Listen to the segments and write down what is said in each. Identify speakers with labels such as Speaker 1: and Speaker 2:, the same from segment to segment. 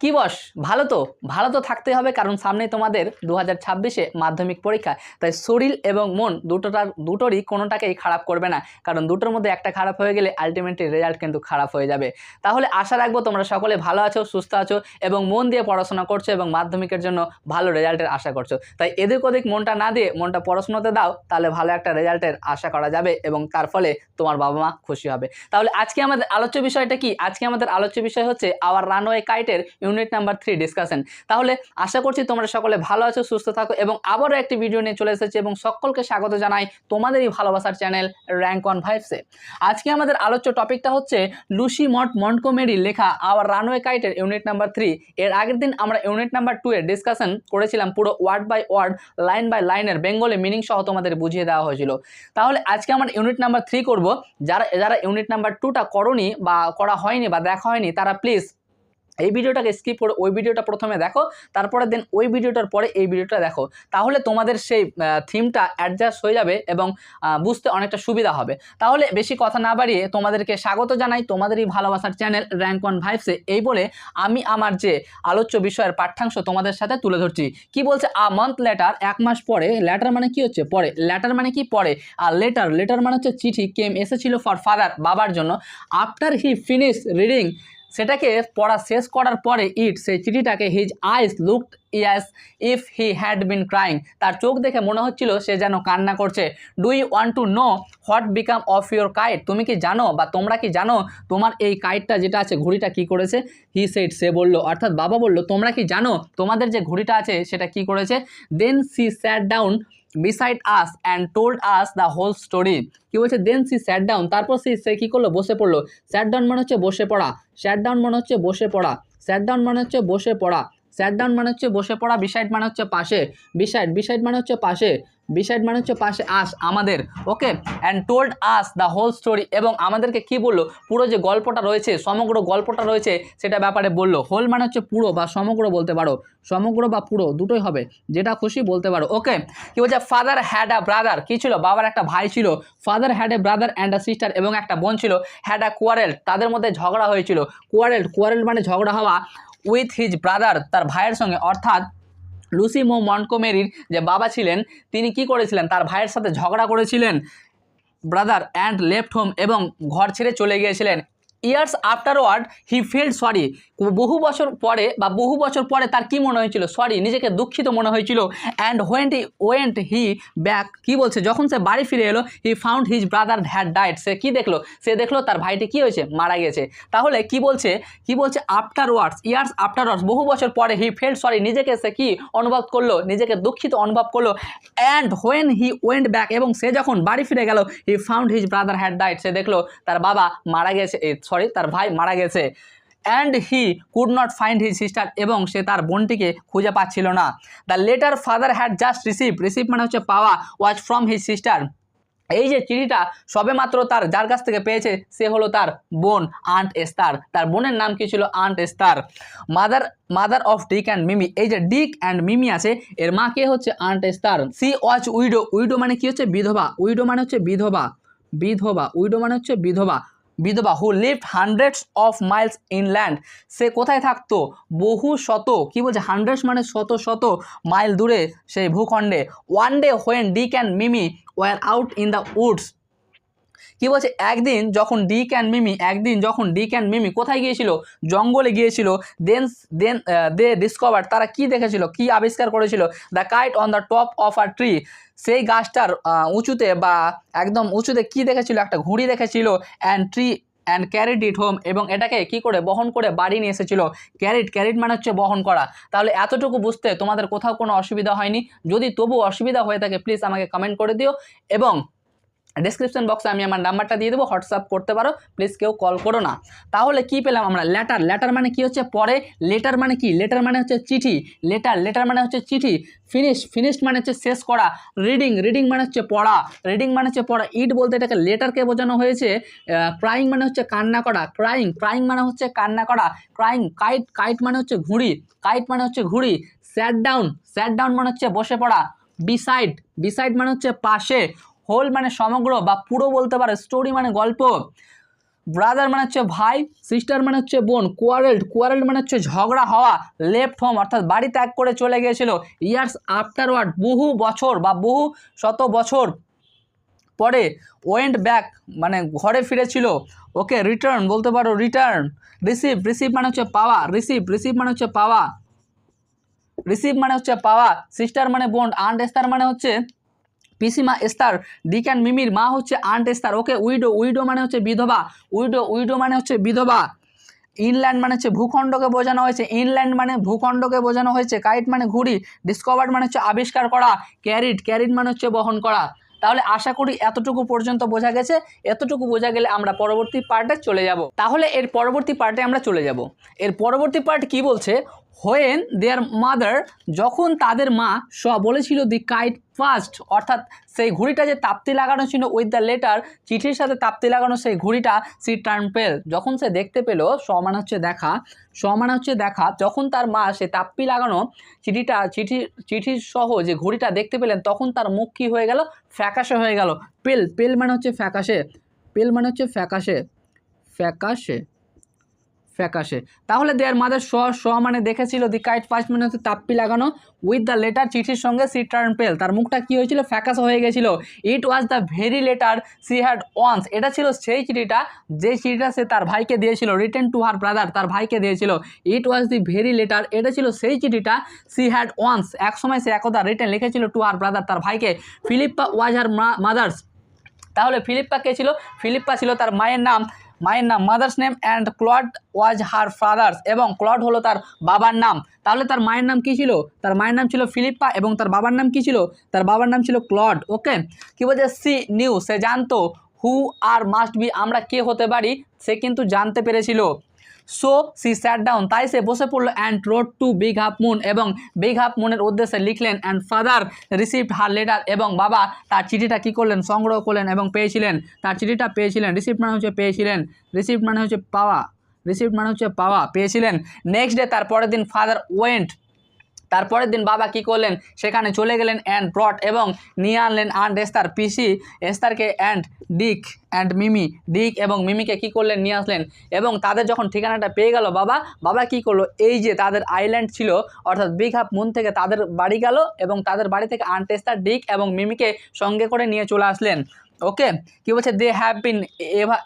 Speaker 1: কি বস? ভালো তো? ভালো তো থাকতে হবে, কারণ সামনে তোমাদের দু হাজার ছাব্বিশে মাধ্যমিক পরীক্ষা। তাই শরীর এবং মন দুটোটার, দুটোরই কোনোটাকেই খারাপ করবে না। কারণ দুটোর মধ্যে একটা খারাপ হয়ে গেলে আলটিমেটলি রেজাল্ট কিন্তু খারাপ হয়ে যাবে। তাহলে আশা রাখব তোমরা সকলে ভালো আছো, সুস্থ আছো এবং মন দিয়ে পড়াশোনা করছ এবং মাধ্যমিকের জন্য ভালো রেজাল্টের আশা করছ। তাই এদিক ওদিক মনটা না দিয়ে মনটা পড়াশোনাতে দাও, তাহলে ভালো একটা রেজাল্টের আশা করা যাবে এবং তার ফলে তোমার বাবা মা খুশি হবে। তাহলে আজকে আমাদের আলোচ্য বিষয়টা কি? আজকে আমাদের আলোচ্য বিষয় হচ্ছে আওয়ার রানওয়ে কাইটের ইউনিট নাম্বার থ্রি ডিসকাশন তাহলে আশা করছি তোমরা সকলে ভালো আছো, সুস্থ থাকো এবং আবারও একটি ভিডিও নিয়ে চলে এসেছে এবং সকলকে স্বাগত জানাই তোমাদেরই ভালোবাসার চ্যানেল র্যাঙ্ক অন ভাইভসে আজকে আমাদের আলোচ্য টপিকটা হচ্ছে লুসি মট মন্টকোমেরি লেখা আওয়ার রানওয়ে কাইটের ইউনিট নাম্বার থ্রি এর আগের দিন আমরা ইউনিট নাম্বার টু এর ডিসকাশন করেছিলাম পুরো word by word line by লাইনের বেঙ্গলি মিনিং সহ তোমাদের বুঝিয়ে দেওয়া হয়েছিল। তাহলে আজকে আমরা ইউনিট নাম্বার থ্রি করব। যারা যারা ইউনিট নাম্বার টুটা করনি বা করা হয়নি বা দেখা হয়নি, তারা প্লিজ এই ভিডিওটাকে স্কিপ করে ওই ভিডিওটা প্রথমে দেখো তারপরে দেন ওই ভিডিওটার পরে এই ভিডিওটা দেখো। তাহলে তোমাদের সেই থিমটা অ্যাডজাস্ট হয়ে যাবে এবং বুঝতে অনেকটা সুবিধা হবে। তাহলে বেশি কথা না বাড়িয়ে তোমাদেরকে স্বাগত জানাই তোমাদেরই ভালোবাসার চ্যানেল র্যাঙ্ক অন ভাইভসে এই বলে আমি আমার যে আলোচ্য বিষয়ের পাঠ্যাংশ তোমাদের সাথে তুলে ধরছি। কি বলছে? আ মান্থ লেটার এক মাস পরে লেটার মানে কি হচ্ছে? পরে। লেটার মানে কি? পরে। আর লেটার লেটার মানে হচ্ছে চিঠি। কেম এসেছিল ফর ফাদার বাবার জন্য। আফটার হি ফিনিশ রিডিং সেটাকে পড়া শেষ করার পরে ইট, সেই চিঠিটাকে his eyes looked as if he had been crying তার চোখ দেখে মনে হচ্ছিল সে যেন কান্না করছে। Do you want to know what became of your kite তুমি কি জানো বা তোমরা কি জানো তোমার এই কাইটটা যেটা আছে, ঘড়িটা কি করেছে? হি সেট সে বলল, অর্থাৎ বাবা বলল, তোমরা কি জানো তোমাদের যে ঘড়িটা আছে সেটা কি করেছে? Then she sat down beside us and told us the whole story কী বলছে? দেন সি স্যাট ডাউন তারপর সে সে কী করল? বসে পড়ল। স্যাট ডাউন মানে হচ্ছে বসে পড়া। স্যাট ডাউন মানে হচ্ছে বসে পড়া। স্যাট ডাউন মানে হচ্ছে বসে পড়া। স্যাট ডাউন মানে হচ্ছে বসে পড়া। বিসাইড মানে হচ্ছে পাশে। বিসাইড বিসাইড মানে হচ্ছে পাশে। বিসাইড মানে হচ্ছে পাশে আস, আমাদের ওকে and told us the whole story এবং আমাদেরকে কি বলল? পুরো যে গল্পটা রয়েছে, সমগ্র গল্পটা রয়েছে, সেটা ব্যাপারে বলল। হোল মানে হচ্ছে পুরো বা সমগ্র বলতে পারো। সমগ্র বা পুরো, দুটোই হবে। যেটা খুশি বলতে পারো ওকে কি বলছে? ফাদার হ্যাড আ ব্রাদার কী ছিল? বাবার একটা ভাই ছিল। Father had a brother and a sister এবং একটা বোন ছিল। হ্যাড আ কোয়ারেল তাদের মধ্যে ঝগড়া হয়েছিল। কোয়ারেল কোয়ারেল মানে ঝগড়া হওয়া উইথ হিজ ব্রাদার তার ভাইয়ের সঙ্গে। অর্থাৎ লুসি মো মন্টকোমেরির যে বাবা ছিলেন, তিনি কি করেছিলেন? তার ভাইয়ের সাথে ঝগড়া করেছিলেন। ব্রাদার অ্যান্ড লেফট হোম এবং ঘর ছেড়ে চলে গিয়েছিলেন। Years afterward he felt sorry বহু বছর পরে বা বহু বছর পরে তার কি মনে হয়েছিল? সরি নিজেকে দুঃখিত মনে হয়েছিল। And when he went he back কি বলছে? যখন সে বাড়ি ফিরে এলো he found his brother had died সে কি দেখল? সে দেখল তার ভাইটি কি হয়েছে? মারা গেছে। তাহলে কি বলছে? কি বলছে? আফটার ওয়ার্ডস ইয়ার্স আফটারওয়ার্ডস বহু বছর পরে হি ফেল্ড সরি নিজেকে সে কি অনুভব করল? নিজেকে দুঃখিত অনুভব করল। And when he went back এবং সে যখন বাড়ি ফিরে গেল he found his brother had died সে দেখল তার বাবা মারা গেছে। তার ভাই মারা গেছে। And he could not find his sister এবং সে তার বোনটিকে খুঁজে পাচ্ছিল না। The letter father had just receive receive মানে হচ্ছে পাওয়া ওয়াজ ফ্রম হিজ সিস্টার এই যে চিঠিটা সবে মাত্র তার, যার কাছ থেকে পেয়েছে, সে হলো তার বোন আন্ট এস্তার তার বোনের নাম কি ছিল? Aunt Esther mother mother of Dick and Mimi এই যে ডিক অ্যান্ড মিমি আছে, এর মা কে হচ্ছে aunt Esther she was widow widow মানে কি হচ্ছে? বিধবা। উইডো মানে হচ্ছে বিধবা। বিধবা। উইডো মানে হচ্ছে বিধবা। বিধবা who live hundreds of miles inland সে কোথায় থাকতো? বহু শত, কি বলছে? হান্ড্রেডস মানে শত শত মাইল দূরে সেই ভূখণ্ডে। One day when Dick can Mimi were out in the woods কি বলছে? একদিন যখন ডিক অ্যান্ড মিমি একদিন যখন ডিক অ্যান্ড মিমি কোথায় গিয়েছিল? জঙ্গলে গিয়েছিল। দেন দেন দে ডিসকভার তারা কি দেখেছিল? কি আবিষ্কার করেছিল? The kite on the top of a tree সেই গাছটার উঁচুতে বা একদম উঁচুতে কি দেখেছিল? একটা ঘুড়ি দেখেছিল and tree and carried it home এবং এটাকে কি করে? বহন করে বাড়ি নিয়ে এসেছিল। ক্যারিড ক্যারিড মানে হচ্ছে বহন করা। তাহলে এতটুকু বুঝতে তোমাদের কোথাও কোনো অসুবিধা হয়নি। যদি তবু অসুবিধা হয়ে থাকে প্লিজ আমাকে কমেন্ট করে দিও এবং ডিসক্রিপশন বক্সে আমি আমার নাম্বারটা দিয়ে দেবো হোয়াটসঅ্যাপ করতে পারো প্লিজ কেউ কল করো না তাহলে কি পেলাম আমরা লেটার লেটার মানে কি হচ্ছে পরে লেটার মানে কি লেটার মানে হচ্ছে চিঠি লেটার লেটার মানে হচ্ছে চিঠি ফিনিশ ফিনিশ মানে হচ্ছে শেষ করা রিডিং রিডিং মানে হচ্ছে পড়া রিডিং মানে হচ্ছে পড়া ইট বলতে এটাকে লেটারকে বোঝানো হয়েছে ক্রাইং মানে হচ্ছে কান্না করা ক্রাইং ক্রাইং মানে হচ্ছে কান্না করা ক্রাইং কাইট কাইট মানে হচ্ছে ঘুড়ি কাইট মানে হচ্ছে ঘুড়ি স্যাট ডাউন স্যাট ডাউন মানে হচ্ছে বসে পড়া বিসাইড বিসাইড মানে হচ্ছে পাশে হোল মানে সমগ্র বা পুরো বলতে পারে স্টোরি মানে গল্প। ব্রাদার মানে হচ্ছে ভাই সিস্টার মানে হচ্ছে বোন কোয়ারেল্ড কোয়ারেল্ড মানে হচ্ছে ঝগড়া হওয়া লেফট হোম অর্থাৎ বাড়ি ত্যাগ করে চলে গিয়েছিল। ইয়ার্স আফটারওয়ার্ড বহু বছর বা বহু শত বছর পরে ওয়েন্ট ব্যাক মানে ঘরে ফিরেছিল। ওকে রিটার্ন বলতে পারো রিটার্ন রিসিভ রিসিভ মানে হচ্ছে পাওয়া রিসিভ রিসিভ মানে হচ্ছে পাওয়া। রিসিভ মানে হচ্ছে পাওয়া সিস্টার মানে বোন আন্ট এস্তার মানে হচ্ছে পিসিমা এস্তার ডিক অ্যান্ড মিমির মা হচ্ছে আন্ট এস্তার। ওকে উইডো উইডো মানে হচ্ছে বিধবা। উইডো উইডো মানে হচ্ছে বিধবা। ইনল্যান্ড মানে হচ্ছে ভূখণ্ডকে বোঝানো হয়েছে। ইনল্যান্ড মানে ভূখণ্ডকে বোঝানো হয়েছে। কাইট মানে ঘুড়ি। ডিসকভার্ড মানে হচ্ছে আবিষ্কার করা। ক্যারিড ক্যারিড মানে হচ্ছে বহন করা। তাহলে আশা করি এতটুকু পর্যন্ত বোঝা গেছে। এতটুকু বোঝা গেলে আমরা পরবর্তী পার্টে চলে যাব। তাহলে এর পরবর্তী পার্টে আমরা চলে যাব। এর পরবর্তী পার্ট কি বলছে? হোয়েন দেয়ার মাদার যখন তাদের মা স বলেছিল দি কাইট ফার্স্ট অর্থাৎ সেই ঘুড়িটা যে তাপ্তি লাগানো ছিল উইথ দ্য লেটার চিঠির সাথে তাপ্তি লাগানো সেই ঘুড়িটা সি টার্ন পেল যখন সে দেখতে পেল সমান হচ্ছে দেখা সমান হচ্ছে দেখা, যখন তার মা সে তাপ্পি লাগানো চিঠিটা, চিঠি চিঠির সহ যে ঘুড়িটা দেখতে পেলেন, তখন তার মুখ কী হয়ে গেল? ফ্যাকাশে হয়ে গেল। পেল পেল মানে হচ্ছে ফ্যাকাশে। পেল মানে হচ্ছে ফ্যাকাশে। ফ্যাকাশে। ফ্যাকাশে। তাহলে দেয়ার মাদের স স মানে দেখেছিল, দি কাইট ফার্স্ট মানে হচ্ছে তাপ্পি লাগানো উইথ দ্য লেটার চিঠির সঙ্গে সি টার্ন পেল তার মুখটা কী হয়েছিল? ফ্যাকাস হয়ে গেছিল। It was the very letter she had once এটা ছিল সেই চিঠিটা, যে চিঠিটা সে তার ভাইকে দিয়েছিল রিটার্ন টু হার ব্রাদার তার ভাইকে দিয়েছিল। ইট ওয়াজ দি ভেরি লেটার এটা ছিল সেই চিঠিটা সি হ্যাড ওয়ান্স এক সময় সে একদা রিটার্ন লিখেছিল টু হার ব্রাদার তার ভাইকে। ফিলিপ্পা ওয়াজ হার মাদার্স তাহলে ফিলিপ্পা কে ছিল? ফিলিপ্পা ছিল তার মায়ের নাম। মায়ের নাম mother's name and Claude was her father's এবং ক্লড হলো তার বাবার নাম। তাহলে তার মায়ের নাম কি ছিল? তার মায়ের নাম ছিল ফিলিপ্পা এবং তার বাবার নাম কি ছিল? তার বাবার নাম ছিল ক্লড ওকে কি বলছে? সি নিউ, সে জানতো হু আর মাস্ট বি আমরা কে হতে পারি? সে কিন্তু জানতে পেরেছিল। সো সি স্যাট ডাউন তাই সে বসে পড়ল and wrote to big half moon এবং বিগ হাফ মুনের উদ্দেশ্যে লিখলেন and father received her letter এবং বাবা তার চিঠিটা কী করলেন? সংগ্রহ করলেন এবং পেয়েছিলেন। তার চিঠিটা পেয়েছিলেন। রিসিভ মানে হচ্ছে পেয়েছিলেন। রিসিভ মানে হচ্ছে পাওয়া। রিসিভ মানে হচ্ছে পাওয়া। পেয়েছিলেন। নেক্সট ডে তার পরের দিন ফাদার ওয়েন্ট তারপরের দিন বাবা কি করলেন? সেখানে চলে গেলেন অ্যান্ড ব্রট এবং নিয়ে আনলেন আন্ড এস্তার পিসি এস্তারকে and Dick and Mimi. Dick এবং মিমিকে কি করলেন? নিয়ে আসলেন। এবং তাদের যখন ঠিকানাটা পেয়ে গেল বাবা বাবা কি করল? এই যে তাদের আইল্যান্ড ছিল, অর্থাৎ বিগ হাফ মুন থেকে তাদের বাড়ি গেল এবং তাদের বাড়ি থেকে আন্ট এস্তার ডিক এবং মিমিকে সঙ্গে করে নিয়ে চলে আসলেন। ওকে? কি বলছে? They have been ever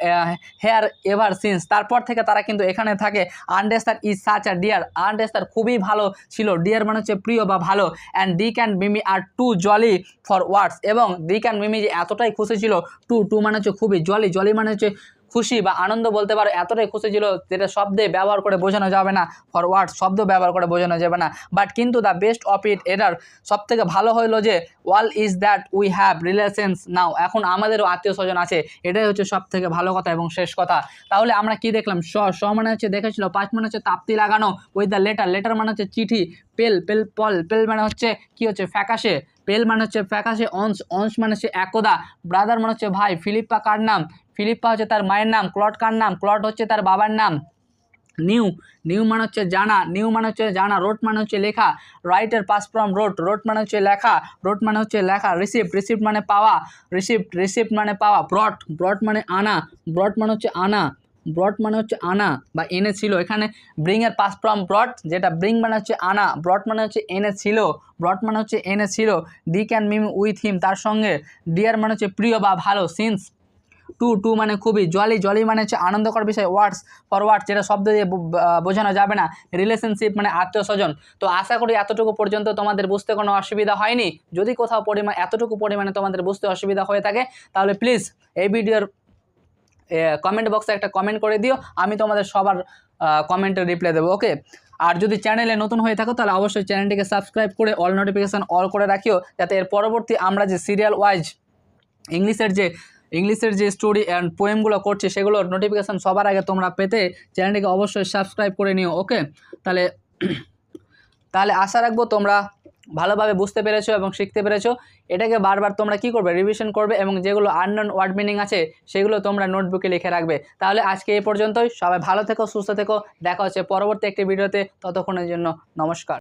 Speaker 1: here ever since তারপর থেকে তারা কিন্তু এখানে থাকে। Aunt Esther is such a dear aunt Esther খুবই ভালো ছিল। ডিয়ার মানে হচ্ছে প্রিয় বা ভালো। And Dick and Mimi are too jolly for words এবং ডি অ্যান্ড মিমি যে এতটাই খুশি ছিল টু টু মানে হচ্ছে খুবই জলি জলি মানে হচ্ছে খুশি বা আনন্দ বলতে পারো, এতটাই খুশি ছিল যেটা শব্দে ব্যবহার করে বোঝানো যাবে না ফর ওয়ার্ড শব্দ ব্যবহার করে বোঝানো যাবে না। বাট কিন্তু দ্য বেস্ট অফ ইট এটার সব থেকে ভালো হলো যে well is that we have relations now এখন আমাদেরও আত্মীয় স্বজন আছে, এটাই হচ্ছে সব থেকে ভালো কথা এবং শেষ কথা। তাহলে আমরা কি দেখলাম? স স মানে হচ্ছে দেখেছিল, পাঁচ মানে হচ্ছে তাপ্তি লাগানো উইথ দ্য লেটার লেটার মানে হচ্ছে চিঠি, পেল পেল, পল। পেল মানে হচ্ছে কি হচ্ছে? ফ্যাকাশে। পেল মানে হচ্ছে ফ্যাকাশে, অংশ। অংশ মানে হচ্ছে একদা। ব্রাদার মানে হচ্ছে ভাই, ফিলিপ্পা কার নাম? ফিলিপ্পা হচ্ছে তার মায়ের নাম ক্লট কার নাম ক্লট হচ্ছে তার বাবার নাম নিউ নিউ মানে হচ্ছে জানা নিউ মানে হচ্ছে জানা রোড মানে হচ্ছে লেখা রাইটের পাস ফ্রম রোড রোড মানে হচ্ছে লেখা রোড মানে হচ্ছে লেখা রিসিপ্ট রিসিপ্ট মানে পাওয়া রিসিপ্ট রিসিপ্ট মানে পাওয়া ব্রট ব্রট মানে আনা ব্রট মানে হচ্ছে আনা ব্রট মানে হচ্ছে আনা বা এনে ছিল এখানে ব্রিং এর পাস ফ্রম ব্রট যেটা ব্রিং মানে হচ্ছে আনা ব্রট মানে হচ্ছে এনে ছিল ব্রট মানে হচ্ছে এনে ছিল ডি ক্যান মিম উইথ হিম তার সঙ্গে ডিয়ার মানে হচ্ছে প্রিয় বা ভালো সিন্স টু টু মানে খুবই জলি জলি মানে হচ্ছে আনন্দকর বিষয়। ওয়ার্ডস ফর ওয়ার্ডস যেটা শব্দ দিয়ে বোঝানো যাবে না। রিলেশনশিপ মানে আত্মীয় স্বজন তো আশা করি এতটুকু পর্যন্ত তোমাদের বুঝতে কোনো অসুবিধা হয়নি। যদি কোথাও পরিমাণ এতটুকু পরিমাণে তোমাদের বুঝতে অসুবিধা হয়ে থাকে, তাহলে প্লিজ এই ভিডিওর কমেন্ট বক্সে একটা কমেন্ট করে দিও। আমি তোমাদের সবার কমেন্টের রিপ্লাই দেবো ওকে আর যদি চ্যানেলে নতুন হয়ে থাকো, তাহলে অবশ্যই চ্যানেলটিকে সাবস্ক্রাইব করে অল নোটিফিকেশান অল করে রাখিও। যাতে এর পরবর্তী আমরা যে সিরিয়াল ওয়াইজ ইংলিশের যে ইংলিশের যে স্টোরি অ্যান্ড পোয়েমগুলো করছে, সেগুলোর নোটিফিকেশান সবার আগে তোমরা পেতে চ্যানেলটিকে অবশ্যই সাবস্ক্রাইব করে নিও ওকে তাহলে তাহলে আশা রাখব তোমরা ভালোভাবে বুঝতে পেরেছ এবং শিখতে পেরেছ। এটাকে বারবার তোমরা কি করবে? রিভিশন করবে এবং যেগুলো আননোন ওয়ার্ড মিনিং আছে, সেগুলো তোমরা নোটবুকে লিখে রাখবে। তাহলে আজকে এই পর্যন্তই। সবাই ভালো থেকো, সুস্থ থেকো। দেখা হচ্ছে পরবর্তী একটি ভিডিওতে ততক্ষণের জন্য নমস্কার।